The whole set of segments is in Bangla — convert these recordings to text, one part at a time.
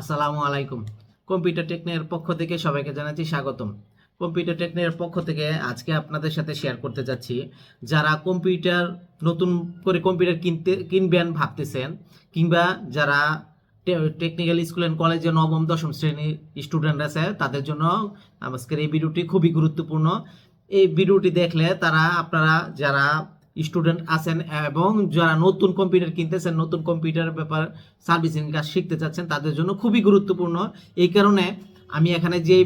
আসসালামু আলাইকুম। কম্পিউটার টেকনের পক্ষ থেকে সবাইকে জানাচ্ছি স্বাগতম। কম্পিউটার টেকনের পক্ষ থেকে আজকে আপনাদের সাথে শেয়ার করতে যাচ্ছি। যারা কম্পিউটার নতুন করে কম্পিউটার কিনতে, কিনবেন ভাবতেছেন, কিংবা যারা টেকনিক্যাল স্কুল অ্যান্ড কলেজে নবম, দশম শ্রেণির স্টুডেন্ট আছে, তাদের জন্য আজকের এই ভিডিওটি খুবই গুরুত্বপূর্ণ। এই ভিডিওটি দেখলে তারা, আপনারা যারা স্টুডেন্ট আছেন এবং যারা নতুন কম্পিউটার কিনতেছেন, নতুন কম্পিউটার ব্যাপার সার্ভিসিং কাজ শিখতে চাচ্ছেন, তাদের জন্য খুবই গুরুত্বপূর্ণ। এই কারণে আমি এখানে যে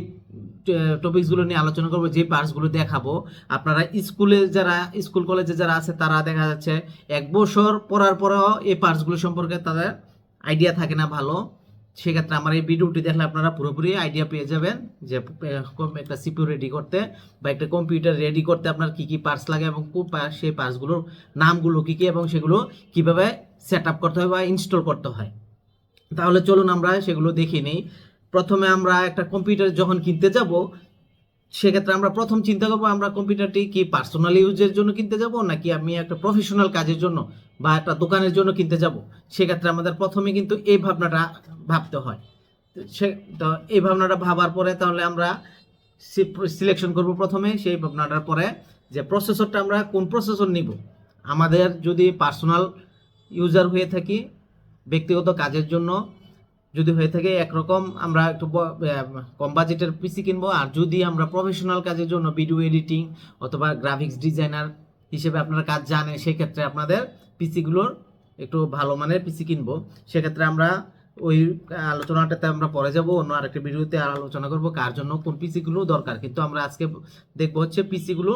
টপিকসগুলো নিয়ে আলোচনা করব, যে পার্টসগুলো দেখাবো, আপনারা স্কুলে যারা, স্কুল কলেজে যারা আছে, তারা দেখা যাচ্ছে এক বছর পড়ার পরেও এই পার্টসগুলো সম্পর্কে তাদের আইডিয়া থাকে না ভালো। সেক্ষেত্রে আমার এই ভিডিওটি দেখলে আপনারা পুরোপুরি আইডিয়া পেয়ে যাবেন যে একটা সিপিউ রেডি করতে বা একটা কম্পিউটার রেডি করতে আপনার কি কি পার্টস লাগে এবং সেই পার্টসগুলোর নামগুলো কী কী এবং সেগুলো কীভাবে সেট আপ করতে হয় বা ইনস্টল করতে হয়। তাহলে চলুন আমরা সেগুলো দেখে নিই। প্রথমে আমরা একটা কম্পিউটার যখন কিনতে যাব সেক্ষেত্রে আমরা প্রথম চিন্তা করব, আমরা কম্পিউটারটি কি পার্সোনাল ইউজের জন্য কিনতে যাব, নাকি আমি একটা প্রফেশনাল কাজের জন্য বা একটা দোকানের জন্য কিনতে যাব? সেক্ষেত্রে আমাদের প্রথমে কিন্তু এই ভাবনাটা ভাবতে হয়। সে, তো এই ভাবনাটা ভাবার পরে তাহলে আমরা সিলেকশন করব প্রথমে, সেই ভাবনাটার পরে যে প্রসেসরটা আমরা কোন প্রসেসর নিব? আমাদের যদি পার্সোনাল ইউজার হয়ে থাকি, ব্যক্তিগত কাজের জন্য যদি হয়ে থাকে একরকম আমরা একটু কম বাজেটের পিসি কিনবো, আর যদি আমরা প্রফেশনাল কাজের জন্য ভিডিও এডিটিং অথবা গ্রাফিক্স ডিজাইনার হিসেবে আপনারা কাজ জানেন, সেক্ষেত্রে আপনাদের পিসিগুলোর একটু ভালো মানের পিসি কিনবো। সেক্ষেত্রে আমরা ওই আলোচনাটাতে আমরা পরে যাব, অন্য আরেকটা ভিডিওতে আর আলোচনা করব কার জন্য কোন পিসিগুলো দরকার। কিন্তু আমরা আজকে দেখব হচ্ছে পিসিগুলো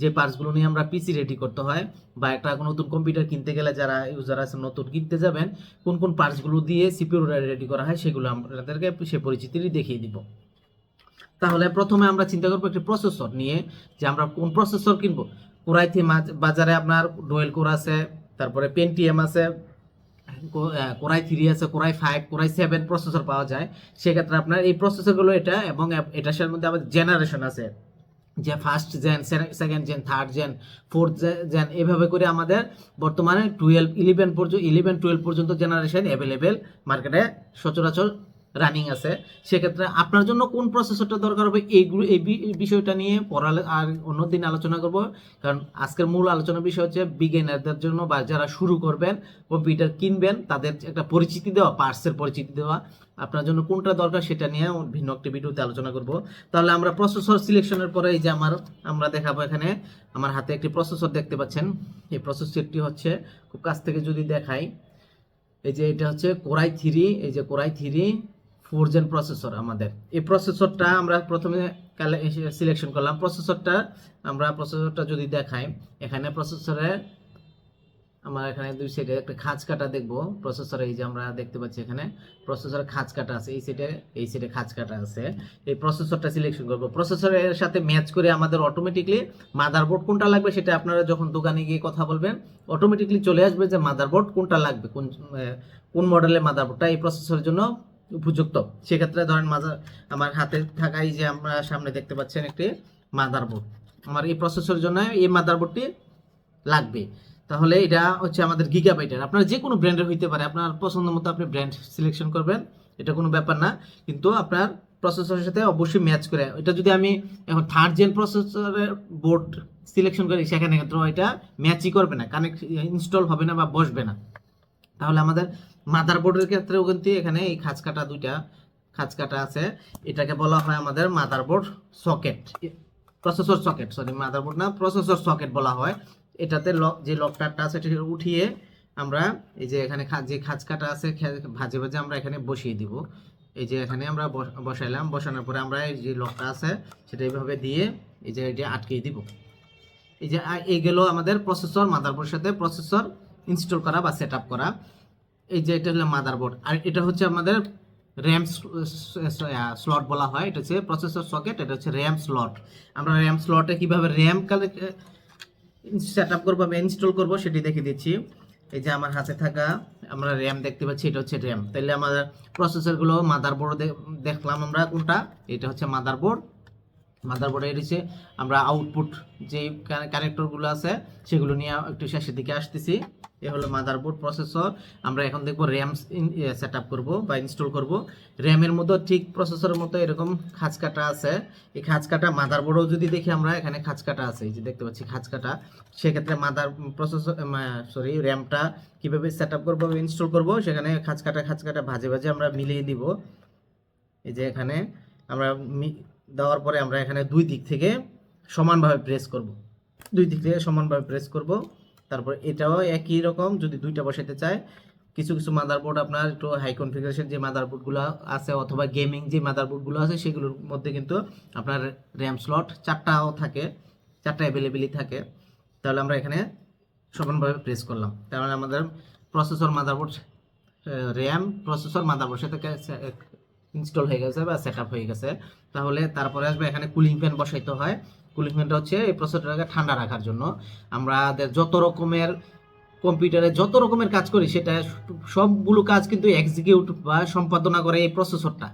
যে পার্টসগুলো নিয়ে আমরা পিসি রেডি করতে হয় বা একটা নতুন কম্পিউটার কিনতে গেলে যারা ইউজার আছে নতুন কিনতে যাবেন, কোন কোন পার্টসগুলো দিয়ে সিপিউ রেডি করা হয় সেগুলো আপনাদেরকে সে পরিচিতি দেখিয়ে দিব। তাহলে প্রথমে আমরা চিন্তা করব একটি প্রসেসর নিয়ে যে আমরা কোন প্রসেসর কিনবো। কোরাই থিম বাজারে আপনার ডোয়েল কোর আছে, তারপরে পেন্টিএম আছে কোরাই থ্রি আছে core i five core i seven processor পাওয়া যায়। সেক্ষেত্রে আপনার এই প্রসেসরগুলো এটা এবং এটার মধ্যে আবার জেনারেশন আছে। যে first gen second gen third gen fourth gen এভাবে করে আমাদের বর্তমানে টুয়েলভ ইলেভেন পর্যন্ত ইলেভেন টুয়েলভ পর্যন্ত জেনারেশন অ্যাভেলেবেল মার্কেটে সচরাচর রানিং আছে, সেক্ষেত্রে আপনার জন্য কোন প্রসেসরটা দরকার হবে এইগুলো এই বিষয়টা নিয়ে পড়ালে আর অন্যদিন আলোচনা করব। কারণ আজকের মূল আলোচনার বিষয় হচ্ছে বিগিনারদের জন্য বা যারা শুরু করবেন কম্পিউটার কিনবেন, তাদের একটা পরিচিতি দেওয়া পার্টসের পরিচিতি দেওয়া। আপনার জন্য কোনটা দরকার সেটা নিয়ে ভিন্ন একটি ভিডিওতে আলোচনা করব। তাহলে আমরা প্রসেসর সিলেকশনের পরে এই যে আমার আমরা দেখাবো এখানে, আমার হাতে একটি প্রসেসর দেখতে পাচ্ছেন। এই প্রসেসরটি হচ্ছে খুব কাছ থেকে যদি দেখাই, এই যে এটা হচ্ছে কোরাই থ্রি এই যে core i three four gen processor আমাদের। এই প্রসেসরটা আমরা প্রথমে সিলেকশন করলাম। প্রসেসরটা আমরা প্রসেসরটা যদি দেখাই, এখানে প্রসেসরের আমরা এখানে দুই সাইডে একটা খাঁজ কাটা দেখব। প্রসেসরে এই যে আমরা দেখতে পাচ্ছি এখানে প্রসেসরে খাঁজ কাটা আছে, এই সাইডে এই সাইডে খাঁজ কাটা আছে। এই প্রসেসরটা সিলেকশন করব। প্রসেসরের সাথে ম্যাচ করে আমাদের অটোমেটিকলি মাদারবোর্ড কোনটা লাগবে সেটা আপনারা যখন দোকানে গিয়ে কথা বলবেন অটোমেটিকলি চলে আসবে যে মাদারবোর্ড কোনটা লাগবে, কোন কোন মডেলের মাদারবোর্ডটা এই প্রসেসরের জন্য উপযুক্ত। সেক্ষেত্রে ধরেন মাদার আমার হাতে থাকাই যে আমরা সামনে দেখতে পাচ্ছেন একটি মাদারবোর্ড। আমার এই প্রসেসরের জন্য এই মাদারবোর্ডটি লাগবে। তাহলে এটা হচ্ছে আমাদের গিগাবাইটের আপনার যে কোনো ব্র্যান্ডের হইতে পারে। আপনার পছন্দ মতো আপনি ব্র্যান্ড সিলেকশন করবেন। এটা কোনো ব্যাপার না। কিন্তু আপনার প্রসেসরের সাথে অবশ্যই ম্যাচ করে। এটা যদি আমি এখন থার্ড জেন প্রসেসরের বোর্ড সিলেকশন করি, সেখানে ক্ষেত্রে এটা ম্যাচই করবে না। কানেক্ট ইনস্টল হবে না বা বসবে না। তাহলে আমাদের মাদারবোর্ডের ক্ষেত্রেও কিন্তু এখানে এই খাঁজ কাটা দুইটা খাঁজ কাটা আছে। এটাকে বলা হয় আমাদের motherboard socket. Processor socket sorry motherboard না, প্রসেসর সকেট বলা হয়। এটাতে লক যে লকটারটা আছে, সেটা উঠিয়ে আমরা এই যে এখানে যে খাঁজ কাটা আছে ভাজে ভাজে আমরা এখানে বসিয়ে দিব। এই যে এখানে আমরা বস- বসাইলাম, বসানোর পরে আমরা এই যে লকটা আছে, সেটা এইভাবে দিয়ে এই যে এটা আটকে দিব। এই যে এই গেল আমাদের প্রসেসর, মাদারবোর্ডের সাথে প্রসেসর ইনস্টল করা বা সেট করা। এই যে এটা হলো মাদারবোর্ড আর এটা হচ্ছে আমাদের র্যাম স্লট বলা হয়। এটা হচ্ছে প্রসেসর সকেট এটা হচ্ছে র্যাম স্লট আমরা র্যাম স্লটে কীভাবে র্যাম সেট আপ করব বা ইনস্টল করব সেটি দেখে দিচ্ছি। এই যে আমার হাতে থাকা, আমরা র্যাম দেখতে পাচ্ছি, এটা হচ্ছে র্যাম তাহলে আমাদের প্রসেসরগুলো মাদারবোর্ড দেখলাম আমরা কোনটা? এটা হচ্ছে মাদারবোর্ড মাদারবোর্ডে এসে আমরা আউটপুট যে কানেক্টরগুলো আছে, সেগুলো নিয়ে একটু শেষের দিকে আসতেছি। এ হলো মাদারবোর্ড প্রসেসর আমরা এখন দেখব র্যাম সেট আপ করব বা ইনস্টল করব। র্যামের মতো ঠিক প্রসেসরের মতো এরকম খাঁজ কাটা আছে। এই খাঁজ কাটা মাদারবোর্ডও যদি দেখি আমরা, এখানে খাঁজ কাটা আছে। এই যে দেখতে পাচ্ছি খাঁজ কাটা সেক্ষেত্রে মাদার প্রসেসর সরি র্যামটা কীভাবে সেট আপ করব ইনস্টল করব, সেখানে খাঁজ কাটা খাঁজ কাটা ভাজে ভাজে আমরা মিলিয়ে দিব। এই যে এখানে আমরা দেওয়ার পরে আমরা এখানে দুই দিক থেকে সমানভাবে প্রেস করব। দুই দিক থেকে সমানভাবে প্রেস করব। তারপর এটাও একই রকম, যদি দুইটা বসাতে চায়, কিছু কিছু মাদারবোর্ড আপনার একটু হাই কনফিগারেশন যে মাদারবোর্ডগুলো আছে অথবা গেমিং যে মাদারবোর্ডগুলো আছে, সেগুলোর মধ্যে কিন্তু আপনার র্যাম স্লট চারটাও থাকে চারটা অ্যাভেলেবেলই থাকে। তাহলে আমরা এখানে সমানভাবে প্রেস করলাম। তাহলে আমাদের processor motherboard RAM processor motherboard সাথে ইনস্টল হয়ে গেছে বা সেট হয়ে গেছে। তাহলে তারপরে আসবে এখানে কুলিং ফ্যান বসাইতে হয়। কুলিং ফ্যানটা হচ্ছে এই প্রসেসরটাকে ঠান্ডা রাখার জন্য। আমাদের যত রকমের কম্পিউটারে যত রকমের কাজ করি, সেটা সবগুলো কাজ কিন্তু এক্সিকিউট বা সম্পাদনা করে এই প্রসেসরটা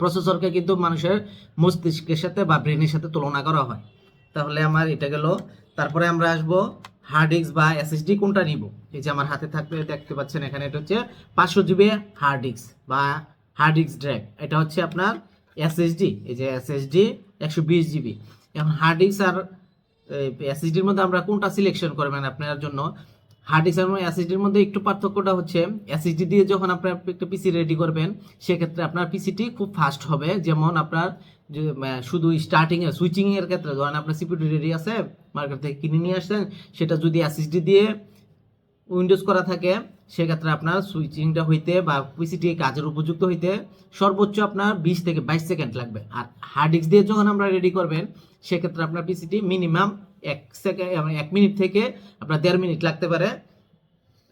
প্রসেসরকে কিন্তু মানুষের মস্তিষ্কের সাথে বা ব্রেনের সাথে তুলনা করা হয়। তাহলে আমার এটা গেল। তারপরে আমরা আসব হার্ড ডিস্ক বা এসএসডি কোনটা নিব? এই যে আমার হাতে থাকবে, দেখতে পাচ্ছেন এখানে এটা হচ্ছে পাঁচশো জিবি হার্ড ডিস্ক বা হার্ড ডিস্ক ড্রাইভ। এটা হচ্ছে আপনার এসএসডি এই যে এসএসডি একশো বিশ জিবি। এখন হার্ড ডিস্ক আর এসএসডির মধ্যে আমরা কোনটা সিলেকশন করবেন আপনার জন্য? হার্ড ডিস্ক এবং এসএসডির মধ্যে একটু পার্থক্যটা হচ্ছে এসএসডি দিয়ে যখন আপনার একটা পিসি রেডি করবেন, সেক্ষেত্রে আপনার পিসিটি খুব ফাস্ট হবে। যেমন আপনার শুধু স্টার্টিংয়ে সুইচিংয়ের ক্ষেত্রে, ধরেন আপনার সিপিইউ রেডি আছে মার্কেট থেকে কিনে নিয়ে আসছেন, সেটা যদি এসএসডি দিয়ে উইন্ডোজ করা থাকে সেক্ষেত্রে আপনার সুইচিংটা হইতে বা পিসিটি কাজের উপযুক্ত হইতে সর্বোচ্চ আপনার বিশ থেকে বাইশ সেকেন্ড লাগবে। আর হার্ড ডিস্ক দিয়ে যখন আমরা রেডি করবেন, সেক্ষেত্রে আপনার পিসিটি মিনিমাম এক সেকেন্ড এক মিনিট থেকে আপনার দেড় মিনিট লাগতে পারে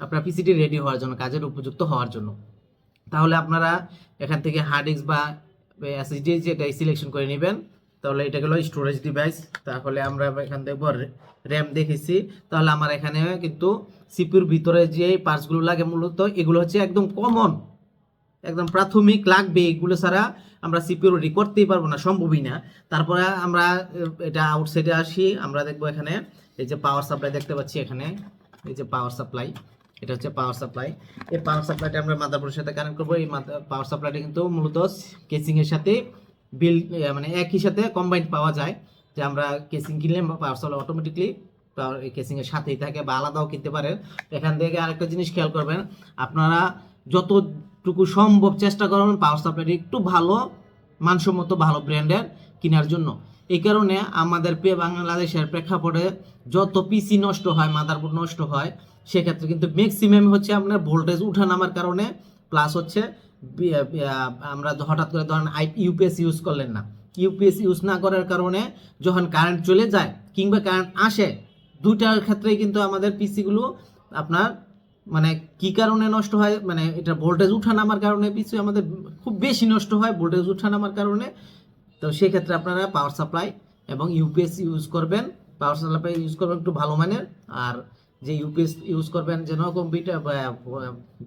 আপনার পিসিটি রেডি হওয়ার জন্য, কাজের উপযুক্ত হওয়ার জন্য। তাহলে আপনারা এখান থেকে হার্ড ডিস্ক বা এসএসডি যেটা সিলেকশন করে নেবেন তাহলে এটা গেলো স্টোরেজ ডিভাইস তাহলে আমরা এখান থেকে র্যাম দেখেছি। তাহলে আমার এখানে কিন্তু সিপিউর ভিতরে যে পার্টসগুলো লাগে মূলত, এগুলো হচ্ছে একদম কমন একদম প্রাথমিক লাগবে, এগুলো ছাড়া আমরা সিপিউ রেডি করতেই পারব না, সম্ভবই না। তারপরে আমরা, এটা আউটসাইডে আসি, আমরা দেখব এখানে, এই যে পাওয়ার সাপ্লাই দেখতে পাচ্ছি এখানে, এই যে পাওয়ার সাপ্লাই এটা হচ্ছে পাওয়ার সাপ্লাই এই পাওয়ার সাপ্লাইটা আমরা মাদারবোর্ডের সাথে কানেক্ট করব, এই পাওয়ার সাপ্লাইটা কিন্তু মূলত কেসিং এর সাথে বিল মানে একই সাথে কম্বাইন্ড পাওয়া যায় যে আমরা কেসিং কিনলে power supply automatically power casing এর সাথেই থাকে বা আলাদাও কিনতে পারেন। এখান থেকে আরেকটা জিনিস খেয়াল করবেন, আপনারা যতটুকু সম্ভব চেষ্টা করবেন পাওয়ার সাপ্লাইটি একটু ভালো, মানসম্মত, ভালো ব্র্যান্ডের কেনার জন্য। এই কারণে আমাদের পে বাংলাদেশের প্রেক্ষাপটে যত পিসি নষ্ট হয় মাদারবোর্ড নষ্ট হয়, সেক্ষেত্রে কিন্তু ম্যাক্সিমাম হচ্ছে আপনার ভোল্টেজ উঠা নামার কারণে প্লাস হচ্ছে আমরা হঠাৎ করে ধরেন আই, ইউপিএস ইউজ করলেন না। ইউপিএস ইউজ না করার কারণে যখন কারেন্ট চলে যায় কিংবা কারেন্ট আসে, দুইটার ক্ষেত্রেই কিন্তু আমাদের পিসিগুলো আপনার মানে কি কারণে নষ্ট হয় মানে এটা ভোল্টেজ উঠা নামার কারণে পিসি আমাদের খুব বেশি নষ্ট হয় ভোল্টেজ উঠা নামার কারণে। তো সেক্ষেত্রে আপনারা পাওয়ার সাপ্লাই এবং ইউপিএস ইউজ করবেন। পাওয়ার সাপ্লাই ইউজ করবেন একটু ভালো মানের। আর যে ইউপিএস ইউজ করবেন যেন কম্পিউটার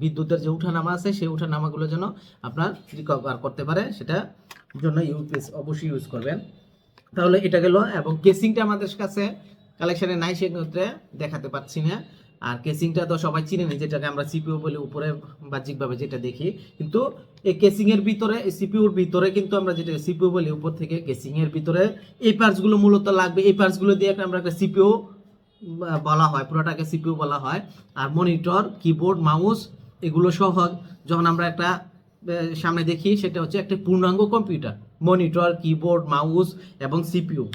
বিদ্যুতের যে উঠানামা আছে, সেই উঠানামাগুলো যেন আপনার রিকভার করতে পারে, সেটা জন্য ইউপিএস অবশ্যই ইউজ করবেন। তাহলে এটা গেল, এবং কেসিংটা আমাদের কাছে কালেকশনে নাই, সেক্ষেত্রে দেখাতে পারছি না। আর কেসিংটা তো সবাই চিনে নি, যেটাকে আমরা সিপিইউ বলে, উপরে বাহ্যিকভাবে যেটা দেখি। কিন্তু এই কেসিং এর ভিতরে সিপিইউর ভিতরে কিন্তু আমরা যেটা সিপিইউ বলি, উপর থেকে কেসিং এর ভিতরে, এই পার্টসগুলো মূলত লাগবে, এই পার্টসগুলো দিয়ে আমরা একটা সিপিইউ বলা হয়, পুরোটাকে সিপিইউ বলা হয়। আর মনিটর কিবোর্ড মাউস এগুলো সহ যখন আমরা একটা সামনে দেখি, সেটা হচ্ছে একটা পূর্ণাঙ্গ কম্পিউটার মনিটর কিবোর্ড মাউস এবং সিপিইউ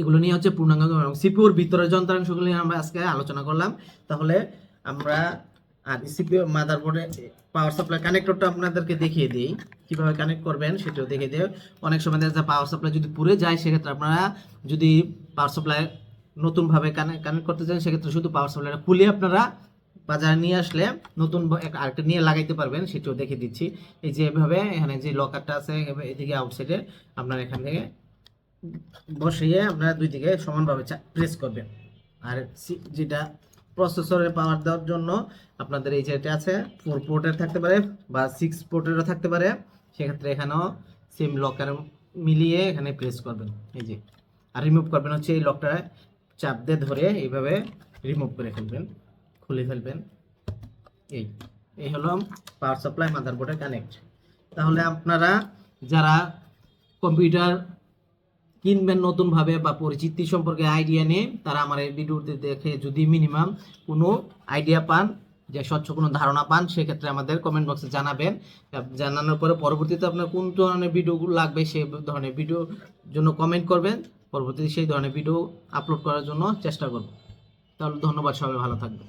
এগুলো নিয়ে হচ্ছে পূর্ণাঙ্গ এবং সিপিউর ভিতরের যন্ত্রাংশগুলো নিয়ে আমরা আজকে আলোচনা করলাম। তাহলে আমরা আর সিপিউ মাদারবোর্ডে পাওয়ার সাপ্লাই কানেক্টরটা আপনাদেরকে দেখিয়ে দিই। কীভাবে কানেক্ট করবেন সেটাও দেখিয়ে দিই। অনেক সময় দেখা যায় পাওয়ার সাপ্লাই যদি পুড়ে যায়, সেক্ষেত্রে আপনারা যদি পাওয়ার সাপ্লাই নতুনভাবে কানেক্ট কানেক্ট করতে চান, সেক্ষেত্রে শুধু পাওয়ার সাপ্লাইটা খুলে আপনারা বাজারে নিয়ে আসলে নতুন আরেকটা নিয়ে লাগাইতে পারবেন, সেটাও দেখে দিচ্ছি। এই যে এভাবে এখানে যে লকারটা আছে এদিকে আউটসাইডে আপনার এখান থেকে বসিয়ে আপনারা দুই দিকে সমানভাবে প্রেস করবেন। আর যেটা প্রসেসরে পাওয়ার দেওয়ার জন্য আপনাদের এই যেটা আছে ফোর পোর্টের থাকতে পারে বা সিক্স পোর্টেরও থাকতে পারে। সেক্ষেত্রে এখানেও সেম লকার মিলিয়ে এখানে প্রেস করবেন। এই যে, আর রিমুভ করবেন হচ্ছে এই লকটা চাপ দিয়ে ধরে এইভাবে রিমুভ করে ফেলবেন, খুলে ফেলবেন। এই এই হলো পাওয়ার সাপ্লাই মাদারবোর্ডের কানেক্ট তাহলে আপনারা যারা কম্পিউটার কিনবেন নতুনভাবে বা পরিচিতি সম্পর্কে আইডিয়া নিয়ে, তারা আমার এই ভিডিওতে দেখে যদি মিনিমাম কোনো আইডিয়া পান, যে স্বচ্ছ কোনো ধারণা পান, সেক্ষেত্রে আমাদের কমেন্ট বক্সে জানাবেন। জানানোর পরে পরবর্তীতে আপনার কোন ধরনের ভিডিওগুলো লাগবে সে ধরনের ভিডিওর জন্য কমেন্ট করবেন। পরবর্তীতে সেই ধরনের ভিডিও আপলোড করার জন্য চেষ্টা করব। তাহলে ধন্যবাদ সবাই ভালো থাকবেন।